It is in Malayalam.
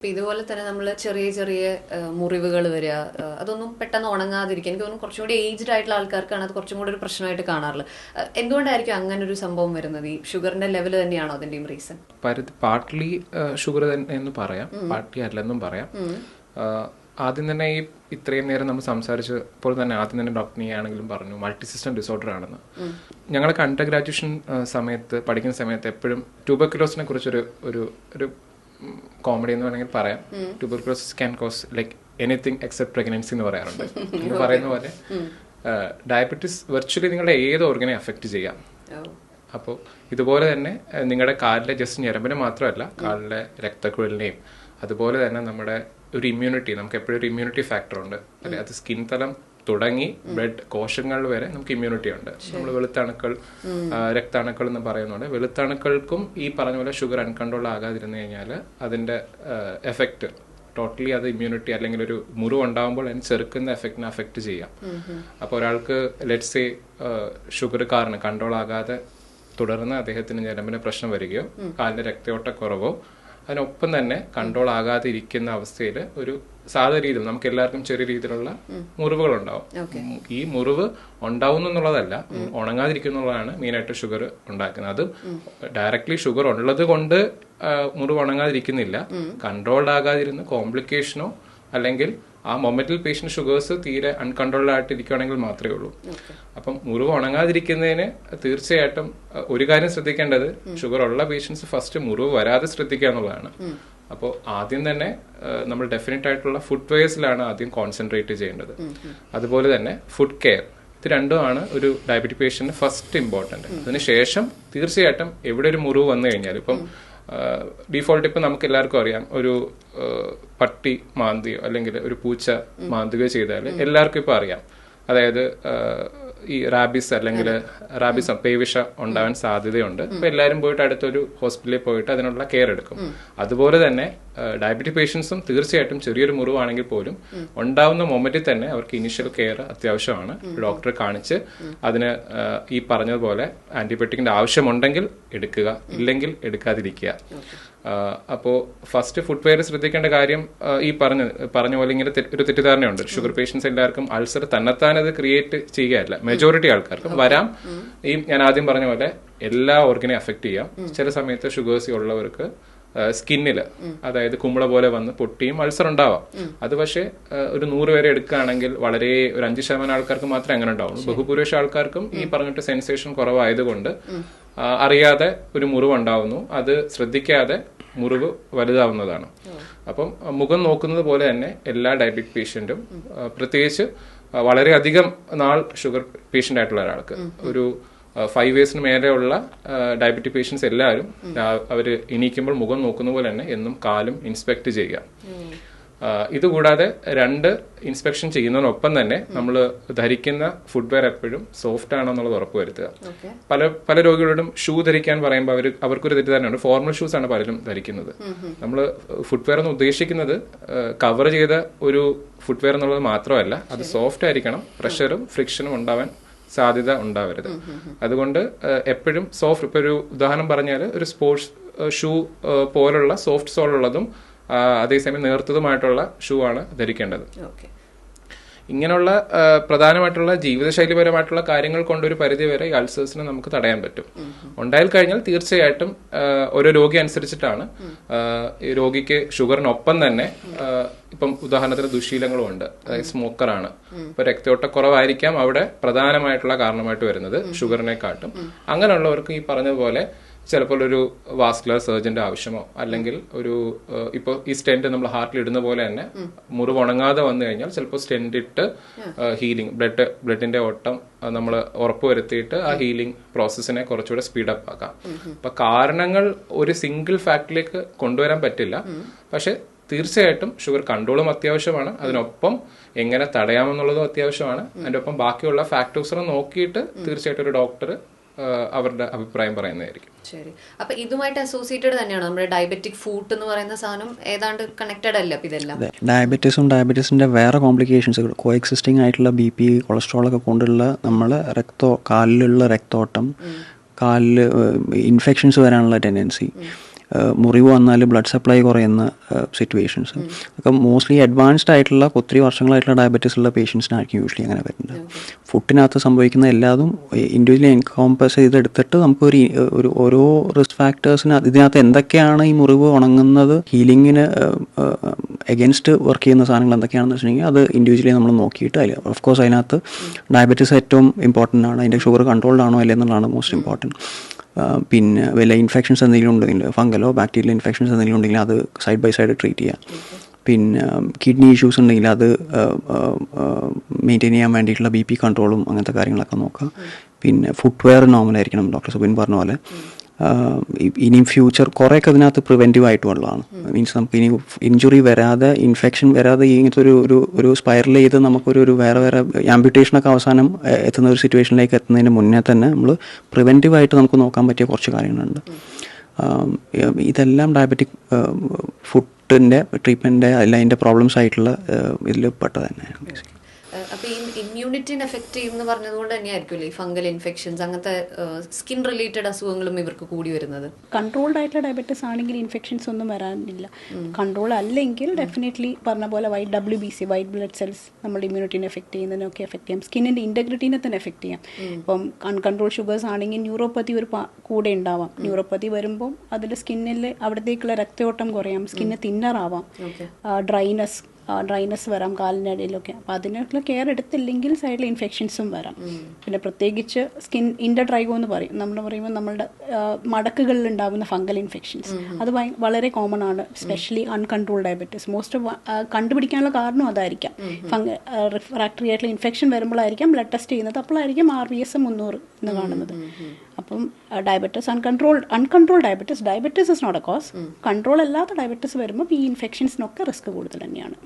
ഇപ്പൊ ഇതുപോലെ തന്നെ നമ്മൾ ചെറിയ ചെറിയ മുറിവുകൾ വരിക അതൊന്നും പെട്ടെന്ന് ഉണങ്ങാതിരിക്കുക എനിക്ക് തോന്നുന്നു കുറച്ചും കൂടി ഏജ്ഡ് ആയിട്ടുള്ള ആൾക്കാർക്കാണ് അത് കുറച്ചും കൂടി ഒരു പ്രശ്നമായിട്ട് കാണാറുള്ളത് എന്തുകൊണ്ടായിരിക്കും അങ്ങനെ ഒരു സംഭവം വരുന്നത്? ഈ ഷുഗറിന്റെ ലെവൽ തന്നെയാണോ അതിന്റെയും റീസൺ? പാർട്ട്ലി ഷുഗർ തന്നെ എന്ന് പറയാം. പാർട്ട്ലി അല്ലെന്നും പറയാം. ആദ്യം തന്നെ ഈ ഇത്രയും നേരം നമ്മൾ സംസാരിച്ചപ്പോൾ തന്നെ ആദ്യം തന്നെ ഡോക്ടറിനെ ആണെങ്കിലും പറഞ്ഞു മൾട്ടി സിസ്റ്റം ഡിസോർഡർ ആണെന്ന്. ഞങ്ങളൊക്കെ അണ്ടർ ഗ്രാജുവേഷൻ സമയത്ത് പഠിക്കുന്ന സമയത്ത് എപ്പോഴും ട്യൂബർക്കുലോസിനെ കുറിച്ചൊരു ഒരു ഒരു കോമഡി എന്ന് വേണമെങ്കിൽ പറയാം. Tuberculosis can cause like anything except pregnancy എന്ന് പറയാറുണ്ട്. എന്ന് പറയുന്ന പോലെ ഡയബറ്റിസ് വെർച്വലി നിങ്ങളുടെ ഏത് ഓർഗനെ അഫക്റ്റ് ചെയ്യാം? അപ്പോൾ ഇതുപോലെ തന്നെ നിങ്ങളുടെ കാലിലെ ജസ്റ്റ് ഞരമ്പിനെ മാത്രമല്ല കാലിലെ രക്തക്കുഴലിനെയും അതുപോലെ തന്നെ നമ്മുടെ ഒരു ഇമ്മ്യൂണിറ്റി നമുക്ക് എപ്പോഴും ഒരു ഇമ്മ്യൂണിറ്റി ഫാക്ടർ ഉണ്ട്. അല്ലെ? അത് സ്കിൻ തലം തുടങ്ങി. ബ്ലഡ് കോശങ്ങൾ വരെ നമുക്ക് ഇമ്മ്യൂണിറ്റി ഉണ്ട്. നമ്മൾ വെളുത്തണുക്കൾ രക്താണുക്കൾ എന്ന് പറയുന്നുണ്ട്. വെളുത്തണുക്കൾക്കും ഈ പറഞ്ഞ പോലെ ഷുഗർ അൺകൺട്രോൾ ആകാതിരുന്നു കഴിഞ്ഞാൽ അതിന്റെ എഫക്റ്റ് ടോട്ടലി അത് ഇമ്മ്യൂണിറ്റി അല്ലെങ്കിൽ ഒരു മുറിവ് ഉണ്ടാകുമ്പോൾ അതിന് ചെറുക്കുന്ന എഫക്റ്റിനെ അഫക്റ്റ് ചെയ്യാം. അപ്പോൾ ഒരാൾക്ക് ലെറ്റ്സ് സേ ഷുഗർ കാരണം കൺട്രോൾ ആകാതെ തുടർന്ന് അദ്ദേഹത്തിന് ഞരമ്പിന് പ്രശ്നം വരികയോ കാലിന്റെ രക്തയോട്ടക്കുറവോ അതിനൊപ്പം തന്നെ കൺട്രോൾ ആകാതെ ഇരിക്കുന്ന അവസ്ഥയിൽ ഒരു സാധാരണ രീതിയിൽ നമുക്ക് എല്ലാവർക്കും ചെറിയ രീതിയിലുള്ള മുറിവുകൾ ഉണ്ടാവും ഈ മുറിവ് ഉണ്ടാവുന്നു എന്നുള്ളതല്ല ഉണങ്ങാതിരിക്കുന്നുള്ളതാണ് മെയിനായിട്ട് ഷുഗർ ഉണ്ടാക്കുന്നത്. അത് ഡയറക്ട്ലി ഷുഗർ ഉള്ളത് കൊണ്ട് മുറിവ് ഉണങ്ങാതിരിക്കുന്നില്ല. കൺട്രോൾഡ് ആകാതിരുന്ന് കോംപ്ലിക്കേഷനോ അല്ലെങ്കിൽ ആ മൊമെന്റിൽ പേഷ്യന്റ് ഷുഗേഴ്സ് തീരെ അൺകൺട്രോൾഡ് ആയിട്ട് ഇരിക്കുകയാണെങ്കിൽ മാത്രമേ ഉള്ളൂ. അപ്പം മുറിവ് ഉണങ്ങാതിരിക്കുന്നതിന് തീർച്ചയായിട്ടും ഒരു കാര്യം ശ്രദ്ധിക്കേണ്ടത് ഷുഗർ ഉള്ള പേഷ്യൻസ് ഫസ്റ്റ് മുറിവ് വരാതെ ശ്രദ്ധിക്കുക എന്നുള്ളതാണ്. അപ്പോൾ ആദ്യം തന്നെ നമ്മൾ ഡെഫിനറ്റ് ആയിട്ടുള്ള ഫുഡ് വേസിലാണ് ആദ്യം കോൺസെൻട്രേറ്റ് ചെയ്യേണ്ടത്. അതുപോലെ തന്നെ ഫുഡ് കെയർ ഇത് രണ്ടുമാണ് ഒരു ഡയബറ്റിക് പേഷ്യന്റ് ഫസ്റ്റ് ഇമ്പോർട്ടന്റ് അതിനുശേഷം തീർച്ചയായിട്ടും എവിടെ ഒരു മുറിവ് വന്നു കഴിഞ്ഞാൽ ഇപ്പം ഡീഫോൾട്ട് ഇപ്പം നമുക്ക് എല്ലാവർക്കും അറിയാം. ഒരു പട്ടി മാന്തിയോ അല്ലെങ്കിൽ ഒരു പൂച്ച മാന്തുകയോ ചെയ്താൽ എല്ലാവർക്കും ഇപ്പം അറിയാം. അതായത് ഈ റാബീസ് അല്ലെങ്കിൽ റാബീസ് പേവിഷ ഉണ്ടാവാൻ സാധ്യതയുണ്ട്. അപ്പൊ എല്ലാവരും പോയിട്ട് അടുത്തൊരു ഹോസ്പിറ്റലിൽ പോയിട്ട് അതിനുള്ള കെയർ എടുക്കും. അതുപോലെ തന്നെ ഡയബറ്റിക് പേഷ്യൻസും തീർച്ചയായിട്ടും ചെറിയൊരു മുറിവാണെങ്കിൽ പോലും ഉണ്ടാവുന്ന മൊമെന്റിൽ തന്നെ അവർക്ക് ഇനിഷ്യൽ കെയർ അത്യാവശ്യമാണ്. ഡോക്ടറെ കാണിച്ച് അതിന് ഈ പറഞ്ഞതുപോലെ ആന്റിബയോട്ടിക്കിന്റെ ആവശ്യമുണ്ടെങ്കിൽ എടുക്കുക. ഇല്ലെങ്കിൽ എടുക്കാതിരിക്കുക. ആഹ് അപ്പോ ഫസ്റ്റ് ഫുഡ് വെയർ ശ്രദ്ധിക്കേണ്ട കാര്യം ഈ പറഞ്ഞ പറഞ്ഞ പോലെ ഇങ്ങനെ ഒരു തെറ്റിദ്ധാരണയുണ്ട്. ഷുഗർ പേഷ്യൻസ് എല്ലാവർക്കും അൾസർ തന്നെത്താനത് ക്രിയേറ്റ് ചെയ്യുകയല്ല. മെജോറിറ്റി ആൾക്കാർക്കും. വരാം. ഈ ഞാൻ ആദ്യം പറഞ്ഞ പോലെ എല്ലാ ഓർഗനെ അഫക്ട് ചെയ്യാം. ചില സമയത്ത് ഷുഗേഴ്സ് ഉള്ളവർക്ക് സ്കിന്നിൽ. അതായത് കുമ്പള പോലെ വന്ന് പൊട്ടിയും അൾസർ ഉണ്ടാവാം. അത് പക്ഷേ ഒരു നൂറ് പേരെ എടുക്കുകയാണെങ്കിൽ വളരെ ഒരു അഞ്ച് ശതമാനം ആൾക്കാർക്ക് മാത്രമേ അങ്ങനെ ഉണ്ടാവുള്ളൂ. ബഹുഭൂരിപക്ഷ ആൾക്കാർക്കും ഈ പറഞ്ഞിട്ട് സെൻസേഷൻ കുറവായതുകൊണ്ട് അറിയാതെ ഒരു മുറിവ് ഉണ്ടാവുന്നു അത് ശ്രദ്ധിക്കാതെ മുറിവ് വലുതാവുന്നതാണ്. അപ്പം മുഖം നോക്കുന്നത് പോലെ തന്നെ എല്ലാ ഡയബറ്റിക് പേഷ്യന്റും പ്രത്യേകിച്ച് വളരെയധികം നാൾ ഷുഗർ പേഷ്യന്റ് ആയിട്ടുള്ള ഒരാൾക്ക് ഒരു ഫൈവ് ഇയേഴ്സിന് മേലെയുള്ള ഡയബറ്റിക് പേഷ്യൻസ് എല്ലാവരും അവർ അവർ എണീക്കുമ്പോൾ മുഖം നോക്കുന്ന പോലെ തന്നെ എന്നും കാലും ഇൻസ്പെക്ട് ചെയ്യുക. ഇതുകൂടാതെ രണ്ട് ഇൻസ്പെക്ഷൻ ചെയ്യുന്നതിനൊപ്പം തന്നെ നമ്മൾ ധരിക്കുന്ന ഫുഡ്വെയർ എപ്പോഴും സോഫ്റ്റ് ആണോ എന്നുള്ളത് ഉറപ്പുവരുത്തുക പല പല രോഗികളോടും ഷൂ ധരിക്കാൻ പറയുമ്പോൾ അവർ അവർക്കൊരു തെറ്റിദ്ധാരണയുണ്ട് ഫോർമൽ ഷൂസ് ആണ് പലരും ധരിക്കുന്നത്. നമ്മൾ ഫുഡ്വെയർ എന്ന് ഉദ്ദേശിക്കുന്നത് കവർ ചെയ്ത ഒരു ഫുഡ്വെയർ എന്നുള്ളത് മാത്രമല്ല അത് സോഫ്റ്റ് ആയിരിക്കണം. പ്രഷറും ഫ്രിക്ഷനും ഉണ്ടാവാൻ സാധ്യത ഉണ്ടാവരുത്. അതുകൊണ്ട് എപ്പോഴും സോഫ്റ്റ് ഇപ്പൊ ഒരു ഉദാഹരണം പറഞ്ഞാൽ ഒരു സ്പോർട്സ് ഷൂ പോലുള്ള സോഫ്റ്റ് സോൾ ഉള്ളതും അതേസമയം നേർത്തതുമായിട്ടുള്ള ഷൂ ആണ് ധരിക്കേണ്ടത്. ഓക്കെ. ഇങ്ങനെയുള്ള പ്രധാനമായിട്ടുള്ള ജീവിതശൈലിപരമായിട്ടുള്ള കാര്യങ്ങൾ കൊണ്ടൊരു പരിധി വരെ ഈ അൾസേഴ്സിനെ നമുക്ക് തടയാൻ പറ്റും. ഉണ്ടായി കഴിഞ്ഞാൽ തീർച്ചയായിട്ടും ഓരോ രോഗി അനുസരിച്ചിട്ടാണ് ഈ രോഗിക്ക് ഷുഗറിനൊപ്പം തന്നെ ഇപ്പം ഉദാഹരണത്തിന് ദുശീലങ്ങളും ഉണ്ട്. അതായത് സ്മോക്കറാണ്. ഇപ്പൊ രക്തയോട്ടക്കുറവായിരിക്കാം അവിടെ പ്രധാനമായിട്ടുള്ള കാരണമായിട്ട് വരുന്നത് ഷുഗറിനെക്കാട്ടും. അങ്ങനെയുള്ളവർക്ക് ഈ പറഞ്ഞതുപോലെ ചിലപ്പോൾ ഒരു വാസ്കുലർ സർജന്റെ ആവശ്യമോ അല്ലെങ്കിൽ ഒരു ഇപ്പോൾ ഈ സ്റ്റെന്റ് നമ്മൾ ഹാർട്ടിൽ ഇടുന്ന പോലെ തന്നെ മുറിവ് ഉണങ്ങാതെ വന്നു കഴിഞ്ഞാൽ ചിലപ്പോൾ സ്റ്റെന്റ് ഇട്ട് ഹീലിംഗ് ബ്ലഡ് ബ്ലഡിന്റെ ഓട്ടം നമ്മൾ ഉറപ്പുവരുത്തിയിട്ട് ആ ഹീലിംഗ് പ്രോസസ്സിനെ കുറച്ചുകൂടെ സ്പീഡപ്പ് ആക്കാം. അപ്പൊ കാരണങ്ങൾ ഒരു സിംഗിൾ ഫാക്ടറിലേക്ക് കൊണ്ടുവരാൻ പറ്റില്ല. പക്ഷെ തീർച്ചയായിട്ടും ഷുഗർ കൺട്രോളും അത്യാവശ്യമാണ്. അതിനൊപ്പം എങ്ങനെ തടയാമെന്നുള്ളതും അത്യാവശ്യമാണ്. അതിന്റെ ഒപ്പം ബാക്കിയുള്ള ഫാക്ടേഴ്സിനെ നോക്കിയിട്ട് തീർച്ചയായിട്ടും ഒരു ഡോക്ടർ അവരുടെ അഭിപ്രായം പറയുന്നതായിരിക്കും. ശരി. അപ്പൊ ഇതുമായിട്ട് അസോസിയേറ്റഡ് തന്നെയാണ്? നമ്മുടെ ഡയബറ്റിക് ഫുഡ് എന്ന് പറയുന്ന സാധനം ഏതാണ്ട് കണക്റ്റഡ് അല്ല ഇതെല്ലാം? ഡയബറ്റീസും ഡയബറ്റീസിന്റെ വേറെ കോംപ്ലിക്കേഷൻസ് കോ എക്സിസ്റ്റിംഗ് ആയിട്ടുള്ള ബി പി കൊളസ്ട്രോൾ ഒക്കെ കൊണ്ടുള്ള നമ്മൾ രക്തോ കാലിലുള്ള രക്തോട്ടം കാലിൽ ഇൻഫെക്ഷൻസ് വരാനുള്ള ടെൻഡൻസി മുറിവ് വന്നാൽ ബ്ലഡ് സപ്ലൈ കുറയുന്ന സിറ്റുവേഷൻസ് ഒക്കെ മോസ്റ്റ്ലി അഡ്വാൻസ്ഡ് ആയിട്ടുള്ള ഒത്തിരി വർഷങ്ങളായിട്ടുള്ള ഡയബറ്റീസ് ഉള്ള പേഷ്യൻസിനായിരിക്കും യൂഷ്വലി അങ്ങനെ വരുന്നത്. ഫുഡിനകത്ത് സംഭവിക്കുന്ന എല്ലാതും ഇൻഡിവിജ്വലി എൻകോമ്പസ് ചെയ്തെടുത്തിട്ട് നമുക്ക് ഒരു ഒരു ഓരോ റിസ്ക് ഫാക്ടേഴ്സിന് ഇതിനകത്ത് എന്തൊക്കെയാണ് ഈ മുറിവ് ഉണങ്ങുന്നത് ഹീലിങ്ങിന് എഗൻസ്റ്റ് വർക്ക് ചെയ്യുന്ന സാധനങ്ങൾ എന്തൊക്കെയാണെന്ന് വെച്ചിട്ടുണ്ടെങ്കിൽ അത് ഇൻഡിവിജ്വലി നമ്മൾ നോക്കിയിട്ട് അതിൽ ഓഫ് കോഴ്സ് അതിനകത്ത് ഡയബറ്റീസ് ഏറ്റവും ഇമ്പോർട്ടന്റ് ആണ്. അതിന്റെ ഷുഗർ കൺട്രോൾഡ് ആണോ അല്ലേ എന്നുള്ളതാണ് മോസ്റ്റ് ഇമ്പോർട്ടന്റ് പിന്നെ വല്ല ഇൻഫെക്ഷൻസ് എന്തെങ്കിലും ഉണ്ടെങ്കിൽ ഫംഗലോ ബാക്ടീരിയൽ ഇൻഫെക്ഷൻസ് എന്തെങ്കിലും ഉണ്ടെങ്കിൽ അത് സൈഡ് ബൈ സൈഡ് ട്രീറ്റ് ചെയ്യുക പിന്നെ കിഡ്നി ഇഷ്യൂസ് ഉണ്ടെങ്കിൽ അത് മെയിന്റെയിൻ ചെയ്യാൻ വേണ്ടിയിട്ടുള്ള ബി പി കൺട്രോളും അങ്ങനത്തെ കാര്യങ്ങളൊക്കെ നോക്കുക പിന്നെ ഫുട്വെയർ നോർമലായിരിക്കണം ഡോക്ടർ സുബിൻ പറഞ്ഞ പോലെ. ഇനിയും ഫ്യൂച്ചർ കുറേയൊക്കെ അതിനകത്ത് പ്രിവെന്റീവ് ആയിട്ടുള്ളതാണ് മീൻസ് നമുക്ക് ഇനി ഇഞ്ചുറി വരാതെ ഇൻഫെക്ഷൻ വരാതെ ഇങ്ങനത്തെ ഒരു ഒരു ഒരു സ്പൈറൽ ചെയ്ത് നമുക്കൊരു ഒരു വേറെ വേറെ ആംബ്യൂട്ടേഷനൊക്കെ അവസാനം എത്തുന്ന ഒരു സിറ്റുവേഷനിലേക്ക് എത്തുന്നതിന് മുന്നേ തന്നെ നമ്മൾ പ്രിവെന്റീവ് ആയിട്ട് നമുക്ക് നോക്കാൻ പറ്റിയ കുറച്ച് കാര്യങ്ങളുണ്ട്. ഇതെല്ലാം ഡയബറ്റിക് ഫുഡിന്റെ ട്രീറ്റ്മെന്റിന്റെ അല്ല അതിന്റെ പ്രോബ്ലംസ് ആയിട്ടുള്ള ഇതിൽ പെട്ടത് ബേസിക്കലി ഏഹ് അപ്പൊ ഈ ഇമ്മ്യൂണിറ്റിനെ എഫക്ട് ചെയ്യുമെന്ന് പറഞ്ഞതുകൊണ്ട് തന്നെയായിരിക്കുമല്ലേ ഈ ഫംഗൽ ഇൻഫെക്ഷൻസ് അങ്ങനത്തെ സ്കിൻ റിലേറ്റഡ് അസുഖങ്ങളും ഇവർക്ക് കൂടി വരുന്നത്? കൺട്രോൾഡ് ആയിട്ടുള്ള ഡയബറ്റിസ് ആണെങ്കിൽ ഇൻഫെക്ഷൻസ് ഒന്നും വരാനില്ല. കൺട്രോൾ അല്ലെങ്കിൽ ഡെഫിനറ്റ്ലി പറഞ്ഞ പോലെ white W B C white blood cells നമ്മുടെ ഇമ്മ്യൂണിറ്റിനെ എഫക്ട് ചെയ്യുന്നതിനൊക്കെ എഫക്ട് ചെയ്യാം. സ്കിന്നിന്റെ ഇന്റഗ്രിറ്റിനെ തന്നെ എഫക്ട് ചെയ്യാം. ഇപ്പം അൺകൺട്രോൾ ഷുഗേഴ്സ് ആണെങ്കിൽ ന്യൂറോപ്പതി ഒരു കൂടെ ഉണ്ടാവാം. ന്യൂറോപ്പതി വരുമ്പോൾ അതിൽ സ്കിന്നിൽ അവിടത്തേക്കുള്ള രക്തയോട്ടം കുറയാം. സ്കിന്ന് തിന്നറാവാം ഡ്രൈനസ് ഡ്രൈനസ് വരാം കാലിന്റെ ഇടയിലൊക്കെ അപ്പോൾ അതിനുള്ള കെയർ എടുത്തില്ലെങ്കിൽ സൈഡിൽ ഇൻഫെക്ഷൻസും വരാം. പിന്നെ പ്രത്യേകിച്ച് സ്കിൻ ഇൻഡർട്രൈഗോ എന്ന് പറയും. നമ്മൾ പറയുമ്പോൾ നമ്മളുടെ മടക്കുകളിൽ ഉണ്ടാകുന്ന ഫംഗൽ ഇൻഫെക്ഷൻസ് അത് വളരെ കോമൺ ആണ്. സ്പെഷ്യലി അൺകൺട്രോൾ ഡയബറ്റിസ് മോസ്റ്റ് കണ്ടുപിടിക്കാനുള്ള കാരണം അതായിരിക്കാം. ഫംഗ റിഫ്രാക്ടറി ആയിട്ടുള്ള ഇൻഫെക്ഷൻ വരുമ്പോഴായിരിക്കാം ബ്ലഡ് ടെസ്റ്റ് ചെയ്യുന്നത്. അപ്പോഴായിരിക്കും ആർ ബി എസ് മുന്നൂറ് എന്ന് കാണുന്നത്. അപ്പം diabetes uncontrolled uncontrol diabetes diabetes is not a cause control അല്ലാത്ത ഡയബറ്റിസ് വരുമ്പോൾ ഈ ഇൻഫെക്ഷൻസിനൊക്കെ റിസ്ക് കൂടുതൽ തന്നെയാണ്.